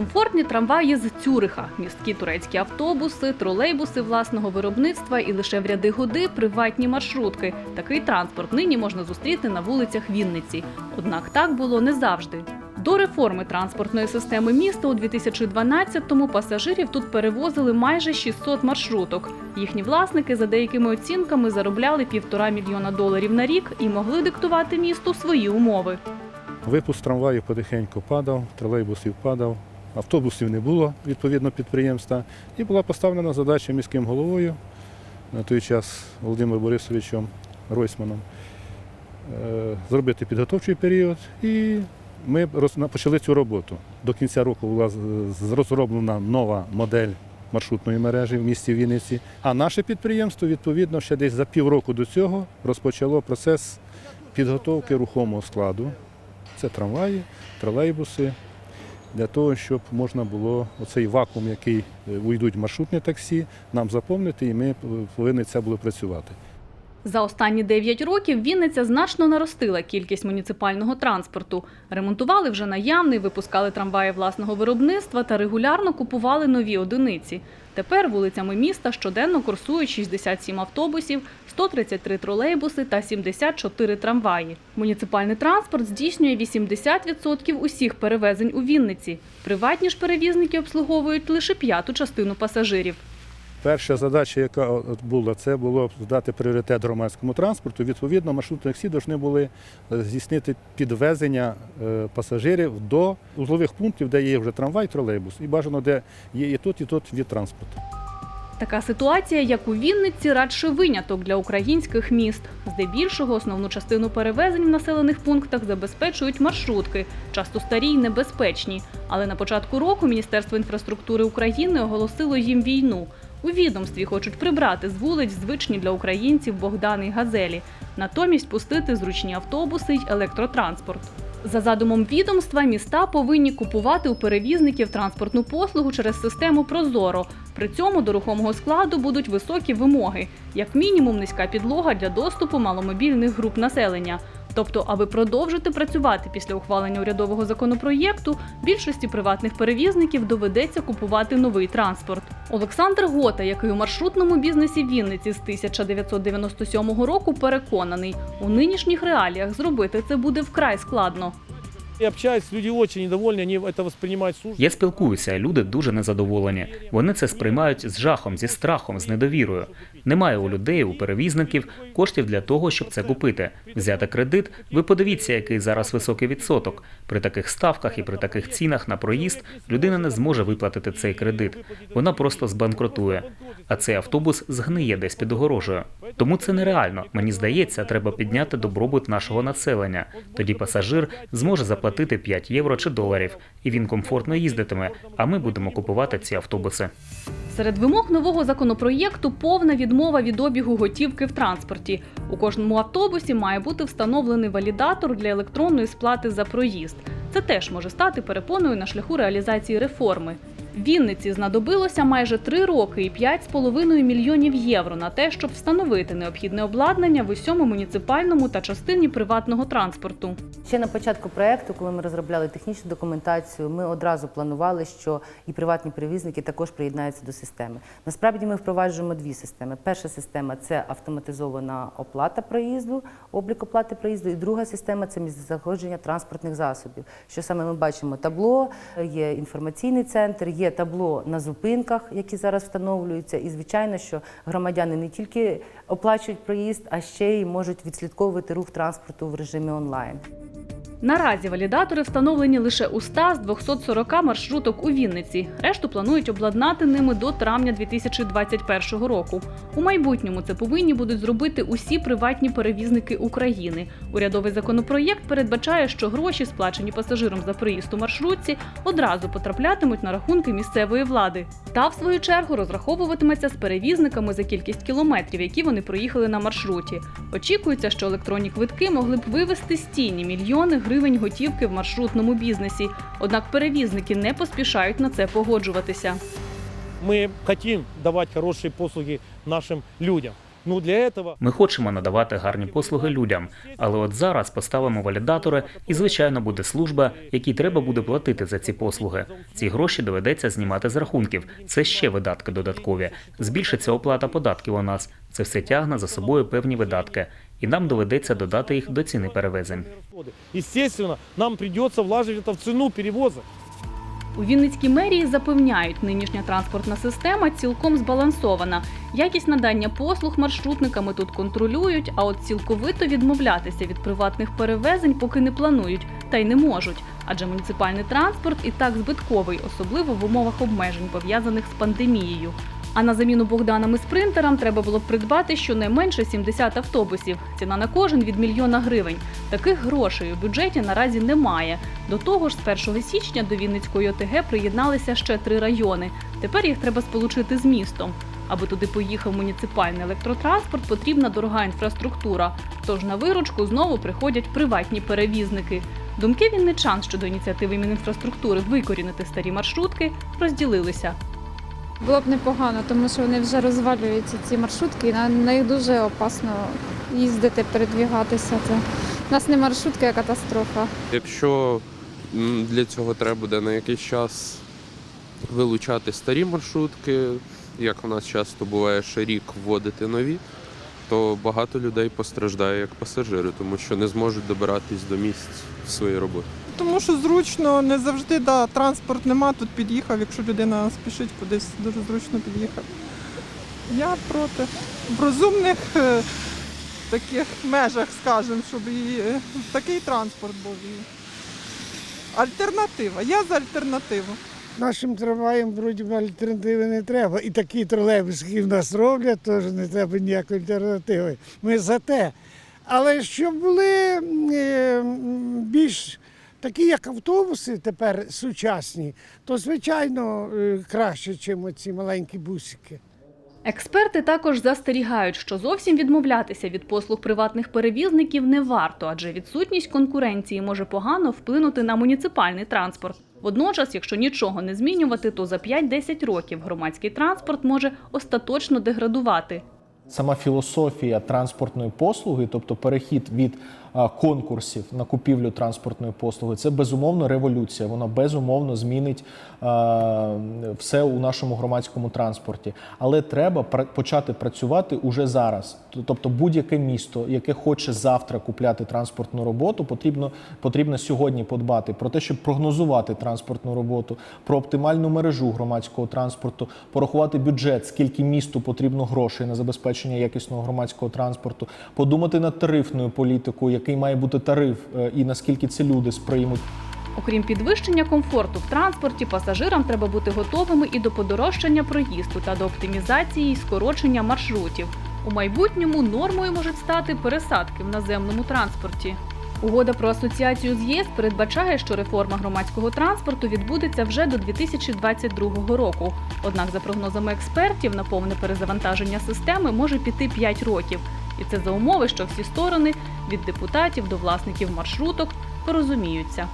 Комфортні трамваї з Цюриха, місткі турецькі автобуси, тролейбуси власного виробництва і лише в ряди годи приватні маршрутки. Такий транспорт нині можна зустріти на вулицях Вінниці. Однак так було не завжди. До реформи транспортної системи міста у 2012-му пасажирів тут перевозили майже 600 маршруток. Їхні власники за деякими оцінками заробляли півтора мільйона доларів на рік і могли диктувати місту свої умови. Випуск трамваїв потихеньку падав, тролейбусів падав, автобусів не було відповідно підприємства. І була поставлена задача міським головою на той час Володимиром Борисовичем Ройсманом е, зробити підготовчий період. І ми почали цю роботу. До кінця року була розроблена нова модель маршрутної мережі в місті Вінниці. А наше підприємство, відповідно, ще десь за півроку до цього розпочало процес підготовки рухомого складу. Це трамваї, тролейбуси, для того, щоб можна було оцей вакуум, який е, уйдуть маршрутні таксі, нам заповнити, і ми е, повинні це було працювати. За останні 9 років Вінниця значно наростила кількість муніципального транспорту. Ремонтували вже наявний, випускали трамваї власного виробництва та регулярно купували нові одиниці. Тепер вулицями міста щоденно курсують 67 автобусів, 133 тролейбуси та 74 трамваї. Муніципальний транспорт здійснює 80% усіх перевезень у Вінниці. Приватні ж перевізники обслуговують лише п'яту частину пасажирів. Перша задача, яка от була, це було дати пріоритет громадському транспорту. Відповідно, маршрутні таксі повинні були е, здійснити підвезення е, пасажирів до узлових пунктів, де є вже трамвай, тролейбус. І бажано, де є і тут, і тут від транспорту. Така ситуація, як у Вінниці, радше виняток для українських міст. Здебільшого основну частину перевезень в населених пунктах забезпечують маршрутки, часто старі й небезпечні. Але на початку року Міністерство інфраструктури України оголосило їм війну. У відомстві хочуть прибрати з вулиць звичні для українців Богдани й Газелі, натомість пустити зручні автобуси й електротранспорт. За задумом відомства, міста повинні купувати у перевізників транспортну послугу через систему Прозоро. При цьому до рухомого складу будуть високі вимоги, як мінімум низька підлога для доступу маломобільних груп населення. Тобто, аби продовжити працювати після ухвалення урядового законопроєкту, більшості приватних перевізників доведеться купувати новий транспорт. Олександр Гота, який у маршрутному бізнесі Вінниці з 1997 року, переконаний, у нинішніх реаліях зробити це буде вкрай складно. Я общаюсь, люди очень недовольны, они это воспринимают с. Я спілкуюся, люди дуже незадоволені. Вони це сприймають з жахом, зі страхом, з недовірою. Немає у людей, у перевізників коштів для того, щоб це купити. Взяти кредит. Ви подивіться, який зараз високий відсоток. При таких ставках і при таких цінах на проїзд людина не зможе виплатити цей кредит. Вона просто збанкрутує. А цей автобус згниє десь під огорожею. Тому це нереально. Мені здається, треба підняти добробут нашого населення. Тоді пасажир зможе заплатити 5 євро чи доларів, і він комфортно їздитиме. А ми будемо купувати ці автобуси. Серед вимог нового законопроєкту повна відмова від обігу готівки в транспорті. У кожному автобусі має бути встановлений валідатор для електронної сплати за проїзд. Це теж може стати перепоною на шляху реалізації реформи. Вінниці знадобилося майже три роки і 5,5 мільйонів євро на те, щоб встановити необхідне обладнання в усьому муніципальному та частині приватного транспорту. Ще на початку проекту, коли ми розробляли технічну документацію, ми одразу планували, що і приватні перевізники також приєднаються до системи. Насправді ми впроваджуємо дві системи. Перша система це автоматизована оплата проїзду, облік оплати проїзду, і друга система це місцезнаходження транспортних засобів. Що саме ми бачимо? Табло, є інформаційний центр, є табло на зупинках, які зараз встановлюються. І звичайно, що громадяни не тільки оплачують проїзд, а ще й можуть відслідковувати рух транспорту в режимі онлайн. Наразі валідатори встановлені лише у 100 з 240 маршруток у Вінниці. Решту планують обладнати ними до травня 2021 року. У майбутньому це повинні будуть зробити усі приватні перевізники України. Урядовий законопроєкт передбачає, що гроші, сплачені пасажирам за проїзд у маршрутці, одразу потраплятимуть на рахунки місцевої влади. Та, в свою чергу, розраховуватиметься з перевізниками за кількість кілометрів, які вони проїхали на маршруті. Очікується, що електронні квитки могли б вивести з тіні мільйони гривень готівки в маршрутному бізнесі. Однак перевізники не поспішають на це погоджуватися. Ми хочемо давати хороші послуги нашим людям. Но для этого Ми хочемо надавати гарні послуги людям, але от зараз поставимо валідатори, і звичайно буде служба, якій треба буде платити за ці послуги. Ці гроші доведеться знімати з рахунків. Це ще видатки додаткові. Збільшиться оплата податків у нас. Це все тягне за собою певні видатки, і нам доведеться додати їх до ціни перевезень. расходы. Естественно, нам придется влаживать это в цену перевоза. У Вінницькій мерії запевняють, нинішня транспортна система цілком збалансована. Якість надання послуг маршрутниками тут контролюють, а от цілковито відмовлятися від приватних перевезень поки не планують, та й не можуть. Адже муніципальний транспорт і так збитковий, особливо в умовах обмежень, пов'язаних з пандемією. А на заміну Богданам і спринтерам треба було б придбати щонайменше 70 автобусів. Ціна на кожен від мільйона гривень. Таких грошей у бюджеті наразі немає. До того ж, з 1 січня до Вінницької ОТГ приєдналися ще три райони. Тепер їх треба сполучити з містом. Аби туди поїхав муніципальний електротранспорт, потрібна дорога інфраструктура. Тож на виручку знову приходять приватні перевізники. Думки вінничан щодо ініціативи Мінінфраструктури викорінити старі маршрутки розділилися. Було б непогано, тому що вони вже розвалюються ці маршрутки, і на них дуже опасно їздити, передвігатися. Це у нас не маршрутки, а катастрофа. Якщо для цього треба буде на якийсь час вилучати старі маршрутки, як у нас часто буває, ще рік вводити нові, то багато людей постраждає як пасажири, тому що не зможуть добиратись до місць своєї роботи. Тому що зручно, не завжди да, транспорт нема, тут під'їхав, якщо людина спішить кудись, дуже зручно під'їхав. Я проти. В розумних е, таких межах, скажімо, щоб і е, такий транспорт був. І Альтернатива. Я за альтернативу. Нашим трамваям вроді би альтернативи не треба. І такі тролейбуси, які в нас роблять, теж не треба ніякої альтернативи. Ми за те. Але щоб були е, більш такі, як автобуси тепер сучасні, то звичайно е, краще, ніж ці маленькі бусики. Експерти також застерігають, що зовсім відмовлятися від послуг приватних перевізників не варто, адже відсутність конкуренції може погано вплинути на муніципальний транспорт. Водночас, якщо нічого не змінювати, то за 5-10 років громадський транспорт може остаточно деградувати. Сама філософія транспортної послуги, тобто перехід від конкурсів на купівлю транспортної послуги, це безумовно революція. Вона безумовно змінить все у нашому громадському транспорті. Але треба почати працювати уже зараз. Тобто, будь-яке місто, яке хоче завтра купляти транспортну роботу, потрібно потрібно сьогодні подбати про те, щоб прогнозувати транспортну роботу, про оптимальну мережу громадського транспорту, порахувати бюджет, скільки місту потрібно грошей на забезпечення якісного громадського транспорту, подумати над тарифною політикою, який має бути тариф, е, і наскільки це люди сприймуть. Окрім підвищення комфорту в транспорті, пасажирам треба бути готовими і до подорожчання проїзду та до оптимізації і скорочення маршрутів. У майбутньому нормою можуть стати пересадки в наземному транспорті. Угода про асоціацію з ЄС передбачає, що реформа громадського транспорту відбудеться вже до 2022 року. Однак, за прогнозами експертів, на повне перезавантаження системи може піти 5 років. І це за умови, що всі сторони від депутатів до власників маршруток порозуміються.